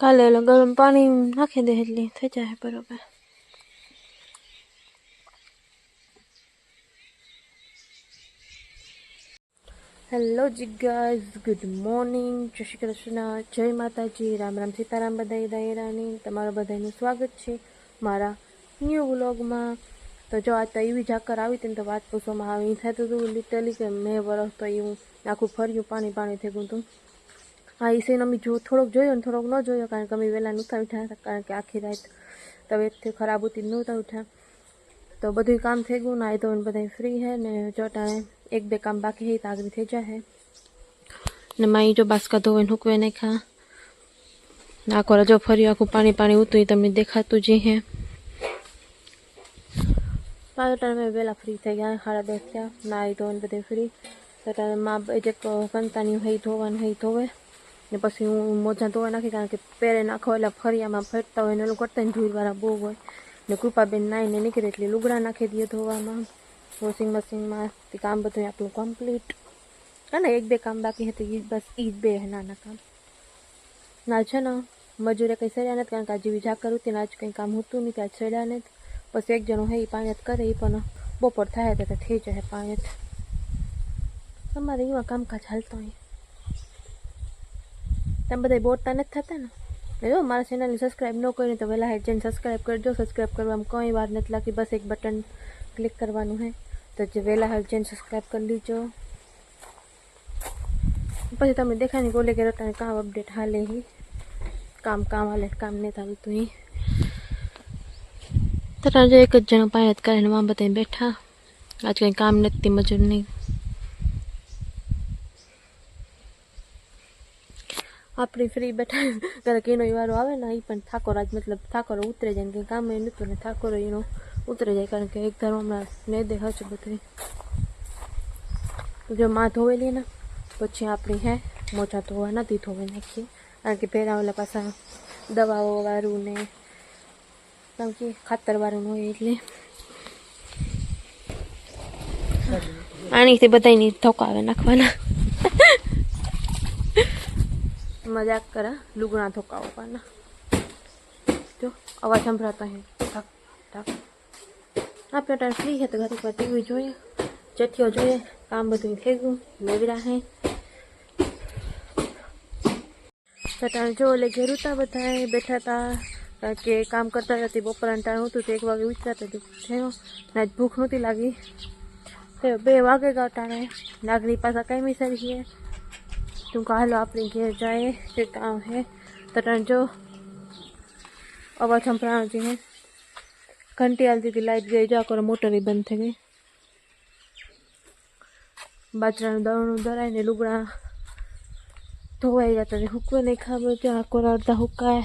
કાલે ગરમ પાણી નાખી દે એટલે થઈ જાય બરોબર hello ji guys good morning જય શ્રી કૃષ્ણ જય માતાજી રામ રામ સીતારામ બધાઈ દાયરાની તમારું બધાનું સ્વાગત છે મારા ન્યૂ વ્લોગમાં तो जो आ जाकर आई थी तो बात पूछो मैं थे तो तू लीतेली मैं बरस तो यू आखू फरिय पानी पानी थे गूँ तू हाँ ईसे अम्मी जो थोड़ोक जो थोड़ोक न जो कारण अभी वेला नुता उठा कारण के आखी रात तबियत थी खराब होती न उठा तो बधु काम थे गूँ ना तो बधाई फ्री है ने जो टाणे एक बे काम बाकी है तो आगरी थे जाए ने मई जो बासका धोवे हूकवे नहीं खा आखो रजो फरियो आखू पानी पानी उतु तमें देखात जी है બાર ટાઈમે વહેલા ફ્રી થઈ ગયા સાડા દસ થયા નાહી ધોઈને બધે ફ્રી તો ટાઈમે માં જે કંતાની હોય ધોવાનું હોય ધોવે ને પછી હું મોજા ધોવા નાખી કારણ કે પહેરે નાખો એટલે ફરિયામાં ફરતા હોય ને ઓલું કરતા ધૂળવાળા બહુ હોય ને કૃપાબેન નાહીને નીકળે એટલે લુગડા નાખી દઈએ ધોવામાં વોશિંગ મશીનમાં તે કામ બધું આપણું કમ્પ્લીટ અને એક બે કામ બાકી હતું એ બસ એ બે નાના કામ ના છે ને મજૂરે કંઈ સડ્યા નથી કારણ કે આજે બીજા કરું તેને આજ કંઈ કામ હતું નહીં ત્યાં સડ્યા નથી बस एक जनों है ये पायत करे पन बो पड़ता है तथा थे जो है पायत हमारे ही काम का चलता है तब बताए बोर्ड तने थता ना ले लो हमारा चैनल सब्सक्राइब नो कोई नहीं तो वेला है जन सब्सक्राइब कर जो सब्सक्राइब कर हम कोई बार नहीं लगा कि बस एक बटन क्लिक करवा है तो जो वेला है जन सब्सक्राइब कर लीजो पे तब देखा नहीं बोले कह रहे कहाँ अपडेट हाल ही काम काम वाले काम नहीं था तुम्हें તરા એક જ જણા પાયત કરીને માં બધા બેઠા આજ કંઈ કામ નથી મજૂર નહીં આપણી ફ્રી બેઠા ક્યારેક એનો વારો આવે ને એ પણ ઠાકોર આજ મતલબ ઠાકોર ઉતરે જાય કંઈ કામ એ નહોતું ને ઠાકોર એનો ઉતરે જાય કારણ કે એક ધર્મ હમણાં ને દે હચ બધી જો માં ધોવેલી ને પછી આપણી હે મોજા ધોવા નથી ધોવી નાખીએ કારણ કે પહેલાં ઓલા પાછા દવાઓ વાળું ને કારણ કે ખાતર વાળું હોય એટલે આનીથી બધાની ધોકાવે નાખવાના મજાક કરે લુગણા ધોકાવવાના જો અવાજ સંભળાતા હે ઢક ઢક આપણે ટાઈમ ફ્રી છે તો ઘરે પર ટીવી જોઈએ ચઠ્ઠીઓ જોઈએ કામ બધું થઈ ગયું લેવડા હે તો જો એટલે ઘેરુતા બધા બેઠા હતા કારણ કે કામ કરતા હતા તે બપોરાને ટાણું હતું તો એક વાગે ઉચરાતા હતી થયો ને આજ ભૂખ નહોતી લાગી તો બે વાગે ગા ટાણે નાગરી પાછા કઈ મિસારી છીએ તું હાલો આપણે ઘેર જાય કે કામ હે તો ટાણ જો અવાજ સંભળાણો છે હે घंटी आलती थी लाइट गई जा कर मोटर ही बंद थी गई બાજરાનું દળનું દળાઈને લુગડા ધોવાઈ જતા હુકવે નહીં ખબર ત્યાં કોરાડતા હુકાય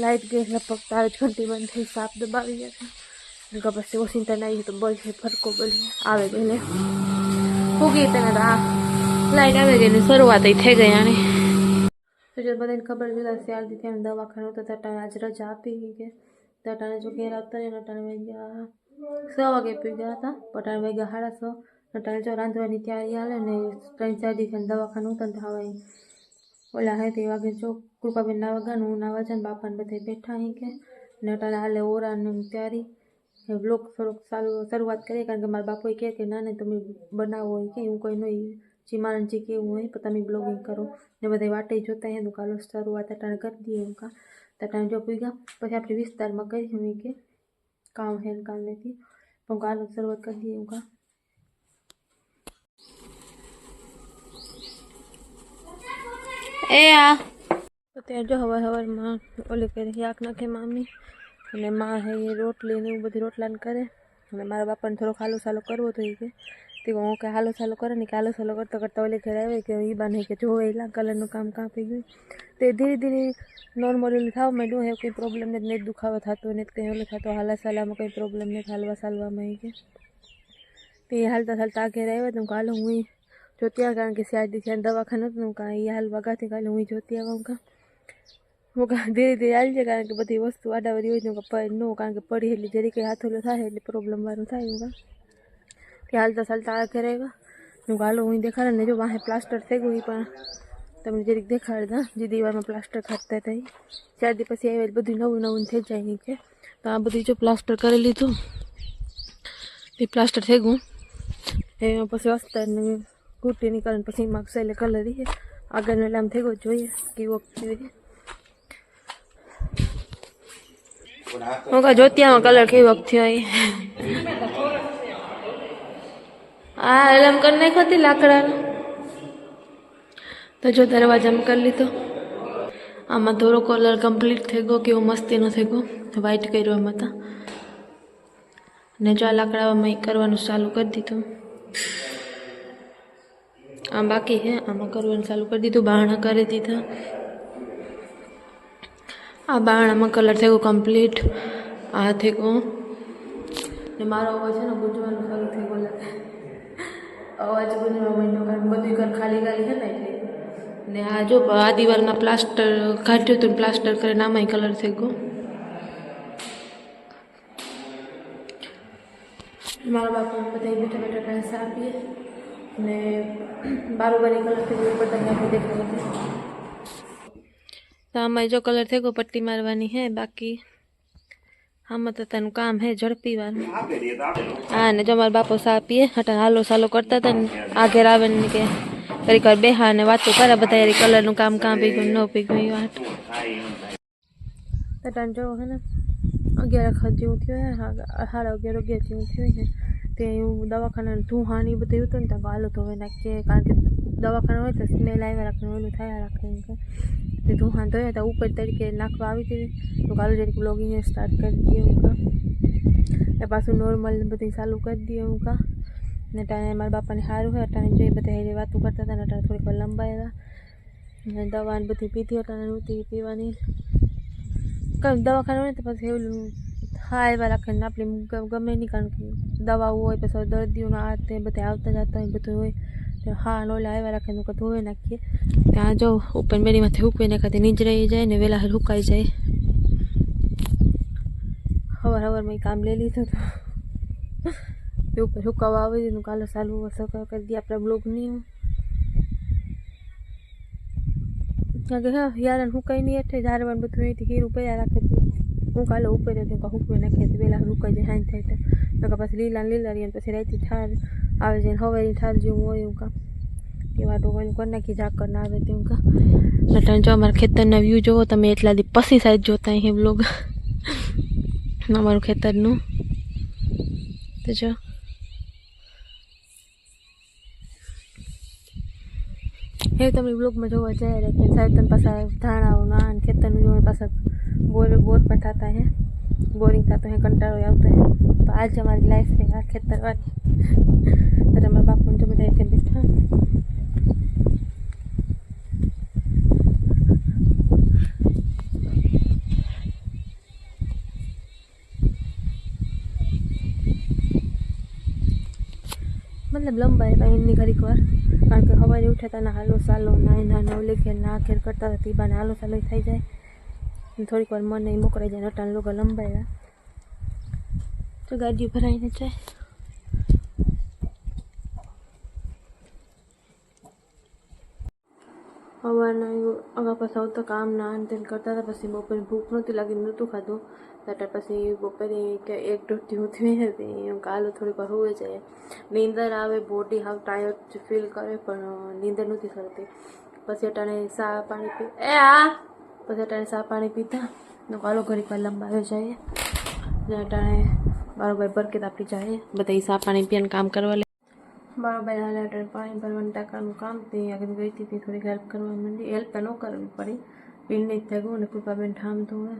लाइट गई लगभग तो चालीस घंटे बंद थे साफ दबा गया था उनका बस वो चिंता नहीं तो बोल से फर्क को बोलिए आवे गए हो गई इतना तो रहा लाइट आवे गए शुरुआत ही थे गया ने तो जब बता खबर मिला सियाल दी थी दवा खाना तो तटा आज रजा पी ही गए तटा जो कह रहा था नटा ने गया सौ वगे पी गया था पटा ने भाई गहाड़ा सौ नटा जो रांधवा की तैयारी हाल ने तीन चार दी थी दवा खाना तो हवा ओला है तो वगे जो कृपा भी नवा घनू नवा जन बापन बधे बैठा है के नटा ना हाले और आने तैयारी व्लॉग फरोक चालू शुरुआत करे कारण मार बापो कह के ना नहीं तुम्हें बनाओ कि हूँ कोई नहीं जी मान जी के हुए पता मैं ब्लॉगिंग करो ने बधे वाटे जो तय है दुकान शुरुआत तटन कर दिए उनका तटन जो पी गया पे आप विस्तार में करी हुई के काम है निकाल लेती काल शुरुआत कर दिए उनका ए आ તે જો હવા હવા માં ઓલે કેયાક નખે મામી ને માં હે એ રોટલી ને ઉ બધી રોટલાન કરે અને મારા બાપન થોડો ખાલો સાલો કરવો તો કે તે હું કે હાલો સાલો કરે નહી કાલો સાલો કરતા કરતા ઓલે કહે રે કે ઈ બને કે જો એલા કલર નું કામ કાપી ગઈ તે ધીરે ધીરે નોર્મલલી થાઉ મે ડો હેવ કોઈ પ્રોબ્લેમ નહી દુખાવો થતો નહી કે ઓલે થતો હાલા સાલામાં કોઈ પ્રોબ્લેમ નહી હાલવા સાલવામાં ઈ કે તે હાલતા થલતા કહે રે કે હું કાલો હું જотиયા કર કે સાઈડ દી છે દવા ખન તો કા ય હાલવા કા તે કાલો હું જотиયાવા હું કા धीरे धीरे आई जाए कारण बड़ी वस्तु आडावरी हो न कारण पड़ी है जरी कहीं हाथों थे प्रॉब्लम वालों थे हाल सालता आखे रहेगा हूँ गालो हूँ देखा जो वहाँ प्लास्टर थे गई पर तब जरीक देखाड़ जी दीवार में प्लास्टर खाता था चार दिन पास आई बढ़ नव नव थे जाए नीचे तो आ बदी जो प्लास्टर कर लीधु ये प्लास्टर थे गु पे वस्ता घूटी निकाल पी मैं कलर ही आगे लाइम थे गो जो कि वो હું કા જોતિયામાં કલર કેવી વખત થયો હા એટલે એમ કરી હતી લાકડાનો તો જો દરવાજામાં કરી લીધો આમાં ધોરો કલર કમ્પ્લીટ થઈ ગયો કેવો મસ્તીનો થઈ ગયો વ્હાઈટ કર્યો એમ હતા ને જો આ લાકડામાં એ કરવાનું ચાલુ કરી દીધું આ બાકી હે આમાં કરવાનું ચાલુ કરી દીધું બહાણા કરી દીધા આ બારણામાં કલર થયો કમ્પ્લીટ આ થઈ ગયો ને મારો અવાજ છે ને ગુંજવાનો ચાલુ થઈ ગયો અવાજ ગુંજવા મહિનો કારણ બધી ઘર ખાલી ખાલી છે ને એટલે ને આ જો આ દિવાલના પ્લાસ્ટર કાઢ્યું હતું પ્લાસ્ટર કરીને આમાંય કલર થઈ ગયો મારા બાપા બધા બેઠા બેઠા પૈસા આપીએ ને બારોબારી કલર થઈ ગયો બધા દેખાય तो हमारे जो कलर थे को पट्टी मरवा है बाकी हम तो तेन काम है झड़पी वाल हाँ जो हमारे बापो साफ पिए हालो सालो करता था आगे रावन के कलर नु काम जो है ना अगेरा खजी उठी तो यूँ दवाखाना तू तो स्मेल आए रखने તે હું હતો એટલે ઉપર તરીકે નાખવા આવીતી તો કાલુજીની વલોગિંગ હે સ્ટાર્ટ કરી દીયો ઊંકા એ પાસું નોર્મલ નબતી ચાલુ કરી દીયો ઊંકા ને તા એ મારા બાપાને સારું હે એટલે એ જો એ બધી વાતો કરતા હતા ને થોડીક લાંબી હે ને દવા બધી પીતી હતી ઓટ ને પીવાની કળ દવા ખાર મે ત્યાર પછી હેલું થાય વાલા ખને આપણી ગમે નિકાણ કી દવા હોય પછી દર્દ્યું ના આતે બથે આવતા જાતા હે બથે હોય હાણ ઓલા આવ્યા રાખે નકર ધોવે નાખીએ ત્યાં જો ઉપર બેરીમાંથી હૂકવી નાખાતી નીજ રહી જાય ને વેલા હુકાઈ જાય હવાર હવારમાં કામ લઈ લીધું હતું તે ઉપર હુકાવા આવી દીધું કાલે સારું સફર કરી દઈએ આપણા બ્લોગની યાર હુકાઈ નહીં એટલે ઝારવાનું બધું એથી ખીર ઉપર્યા રાખે હું કાલે ઉપર હતી હુકવી નાખીએ વેલા હુકાઈ જાય હાંજ થાય તો પછી લીલા લીલા રહીએ પછી રાતે ઠાર आवे जिन हवे इंसान जो वो ही उनका तीवार डोगो इनको ना कि जाग करना आवे थी उनका नटन जो हमारे खेतर ना व्यू जो तो मैं दी पसी साइड जो ताई हम लोग हमारे खेतर नू तो जो ये तो मैं ब्लॉग जो वजह है लेकिन साइड तन पसा धान आओ ना इनके तन जो पसा बोर बोर पटाता है बोरिंग का तो है कंटर हो जाता है तो आज हमारी लाइफ में यार खेतर तो मेरे बाप मुझे मेरे ऐसे बैठा मतलब लंबा है इन घड़ी कर कारण हवा उठे तो ना हालो सालो ना ना नौले के ना खेल करता रहती बना हालो सालो थी जाए થોડીક વાર મને મોકલાઈ જાય રટાણ લોકો લંબાવ્યા તો ગાડીઓ ભરાઈને જાય સવારના અગા પછી આવતા કામના અને તેમ કરતા હતા પછી બપોરે ભૂખ નહોતી લાગી નહોતું ખાધું ત્યાં પછી બપોરે કે એક દોઢથી ઉઠવી હતી એમ કાલો થોડીક વાર હોવે જાય નીંદર આવે બોડી હાવ ટાયર્ડ ફીલ કરે પણ નીંદર નહોતી થતી પછી અટાણે સા પાણી પી એ આ પછી અટાણે સા પાણી પીતા ને કાલો ઘડીક વાર લંબાવે જઈએ ને અટાણે મારો ભાઈ બરકેત આપી જાય બધા સા પાણી પીને કામ કરવા લે મારો ભાઈ હાલે અટાણે પાણી ભરવાનું ટાંકાનું કામ તે આગળ ગઈ હતી થોડીક હેલ્પ કરવા માંડી હેલ્પ ન કરવી પડી પીણની જ થયું ને કૃપાબેન ઠામ ધોવે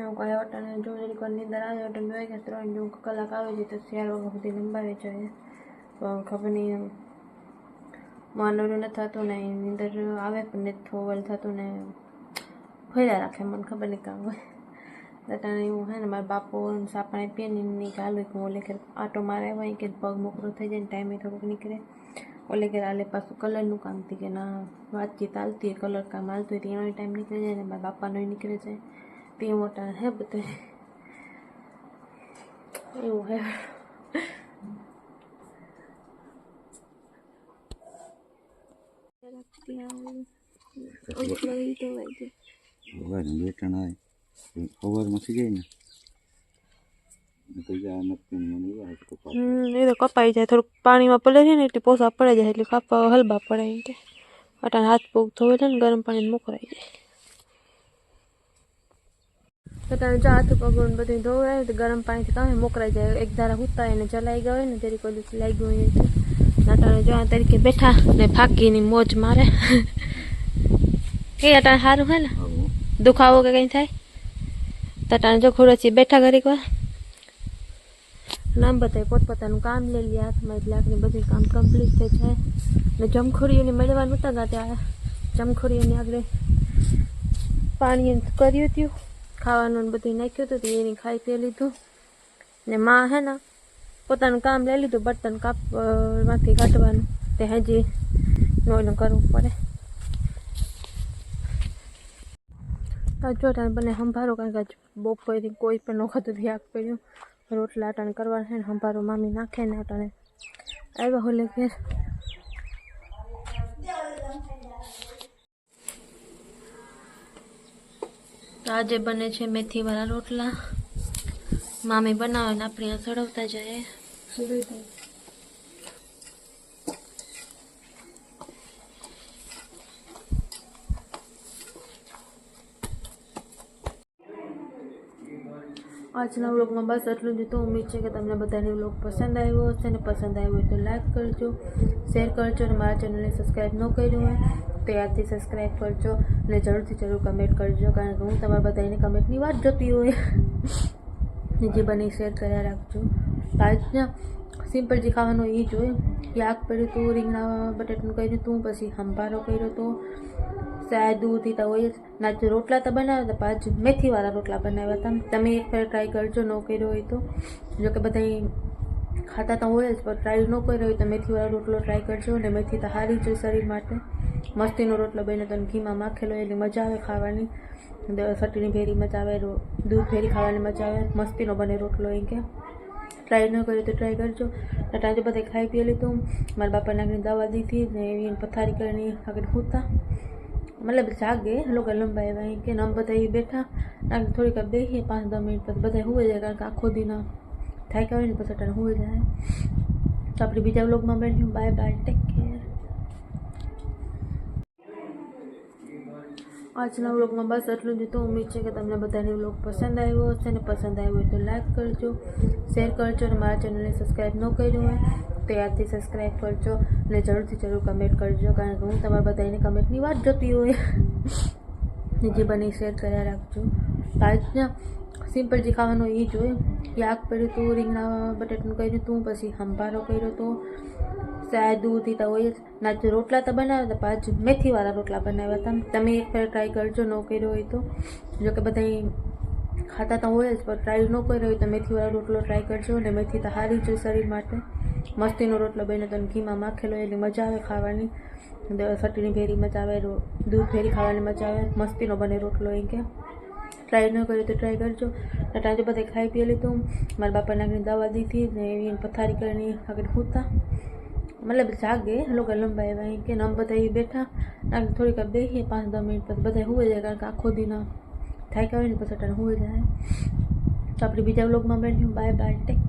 એવું કહે અટાણે જો જરી કોઈ નીંદર આવે અટાણે બે કે ત્રણ જો કલાક આવે છે તો શિયાળો સુધી લંબાવે જાય પણ ખબર નહીં માનવનું ન થતું ને એની અંદર આવે પણ થોવલ થતું ને ફર્યા રાખે મને ખબર નહીં કામ હોય દટાણે એવું હોય ને મારા બાપુ સાપાણી પીએ ને એમની ગાલ કે ઓલે ઘેર આટો મારે હોય કે પગ મોકરો થઈ જાય ને ટાઈમે થોડુંક નીકળે ઓલે ઘેર આલે પાછું કલરનું કામ થઈ કે ના વાતચીત હાલતી હોય કલર કામ હાલતું હોય તો એનો ટાઈમ નીકળી જાય ને મારા બાપાનો નીકળી જાય તે મોટા હે બધે એવું હે બેટણ ખબર મસી જાય ને એ તો કપાઈ જાય થોડુંક પાણીમાં પલળે ને એટલે પોસા પડે જાય એટલે કાપા હલબા પડે એમ કે અટાણ હાથ પગ ધોવે છે ને ગરમ પાણી મોકરાઈ જાય પોતાનું જો હાથ પગડું બધું ધોવાય તો ગરમ પાણીથી કામે મોકરાઈ જાય એક ધારા હુતા એને ચલાઈ ગયો ને તેરી કોઈ લાગ્યું હોય અટાણે જોવા તરીકે બેઠા ને ફાકીની મોજ મારે કઈ અટાણે સારું હે ને દુખાવો કે કઈ થાય તો અટાણે જો ખોડોચી બેઠા ઘડીક વાર નામ બતાવી પોતપોતાનું કામ લઈ લે હાથમાં એટલે આપણે બધું કામ કમ્પ્લીટ થઈ જાય ને જમખોરીઓને મળવા નહોતા ગયા ત્યારે જમખોરીઓને આગળ પાણી કર્યું હતું ખાવાનું બધું નાખ્યું હતું એની ખાઈ પી લીધું ને માં હે ને પોતનું કામ લઈ લીધું બટન કાપ માથે કાટવાનું તે હેજી નોનકર ઉપર તાજો દન બને હંભારો કાંકાજ બોફ થી કોઈ પણ નોખાતો વ્યક કર્યું રોટલાં આટન કરવા છે ને હંભારો મામી નાખે ને આ બહુ લેખ તાજે બને છે મેથી વરા રોટલાં મામે બનાવો ને આપણ સળવતા જાયે સુરી દું આજનો આપ લોકો માં બસ આટલું જ તો ઉમીચ્છે કે તમને બતાયને વ્લોગ પસંદ આવ્યો હોય છે ને પસંદ આવ્યો હોય તો લાઈક કરજો શેર કરજો મારા ચેનલ ને સબસ્ક્રાઇબ ન કર્યો હોય તો આરતી સબસ્ક્રાઇબ કરજો અને જરૂરથી જરૂર કમેન્ટ કરજો કારણ કે હું તમારા બતાયને કમેન્ટ ની વાત જોતી હોઈ ને જે બને શેર કર્યા રાખજો આજના સિમ્પલ જે ખાવાનું એ જ હોય આગ પડ્યું હતું રીંગણા બટેટનું કર્યું હતું પછી હંભારો કર્યો હતો સાય દૂધ દીધા હોય ના જે રોટલા તો બનાવ્યા હતા પાંચ મેથીવાળા રોટલા બનાવ્યા હતા તમે એક વાર ટ્રાય કરજો ન કર્યો હોય તો જો કે બધા ખાતા તો હોય જ પણ ટ્રાય ન કર્યો હોય તો મેથીવાળા રોટલો ટ્રાય કરજો અને મેથી તો હારી જ શરીર માટે મસ્તીનો રોટલો બન્યો તો ઘીમાં માખેલો એટલે મજા આવે ખાવાની સટીની ભેરી મચાવે દૂધ ફેરી ખાવાની મચાવે મસ્તીનો બને રોટલો એમ કે ટ્રાય ન કર્યો તો ટ્રાય કરજો ટાંજો બધે ખાઈ પી લીધું મારા બાપા નાખીને દવા દીધી ને એવી પથારી કરીને આગળ ખૂતા મતલબ જાગે લોકો લંબાઈ આવ્યા કે નમ બધા એ બેઠા આગળ થોડીક વાર બેસીએ પાંચ દસ મિનિટ પછી બધા હોઈ જાય કારણ કે આખો દિન થાક્યા હોય ને પછી ટાણે હોઈ જાય તો આપણે બીજા વ્લોગમાં બેઠ્યું બાય બાય ટેક આજના વ્લોગમાં બસ એટલું જ હતું ઉમ્મીદ છે કે તમને બધાને વ્લોગ પસંદ આવ્યો હશે અને પસંદ આવ્યો હોય તો લાઇક કરજો શેર કરજો અને મારા ચેનલને સબસ્ક્રાઈબ ન કર્યું હોય તો યાદથી સબસ્ક્રાઈબ કરજો અને જરૂરથી જરૂર કમેન્ટ કરજો કારણ કે હું તમારા બધાની કમેન્ટની વાત જોતી હોય ને જે બને શેર કર્યા રાખજો આજના સિમ્પલ જે ખાવાનું એ જ હોય યાગ પડ્યું હતું રીંગણા બટેટનું કર્યું હતું પછી સંભારો કર્યો હતો દૂધ દીધા હોય જ ના જો રોટલા તો બનાવ્યા હતા પાછું મેથીવાળા રોટલા બનાવ્યા હતા તમે એક ફેર ટ્રાય કરજો ન કર્યો હોય તો જો કે બધા ખાતા તો હોય જ પણ ટ્રાય ન કર્યો હોય તો મેથીવાળા રોટલો ટ્રાય કરજો અને મેથી તો હારી જ શરીર માટે મસ્તીનો રોટલો બન્યો તો ઘીમાં માખેલો એટલે મજા આવે ખાવાની સટીની ભેરી મજા આવે દૂધ ભેરી ખાવાની મજા આવે મસ્તીનો બને રોટલો એ કે ટ્રાય ન કર્યો તો ટ્રાય કરજો ટાંચો બધા ખાઈ પી લીધું મારા બાપાને નાખીને દવા દીધી ને એવી પથારી કરીને આગળ સૂતા મતલબ જાગે લોકો લંબાઈ ભાઈ કે આમ બધા એ બેઠા આમ થોડીક બેસીએ પાંચ દસ મિનિટ પછી બધા હોઈ જાય કારણ કે આખો દિન થાય કે હોય ને પછી અટાણે હોઈ જાય તો આપણે બીજા વ્લોગમાં બેઠ્યું બાય બાય ટેક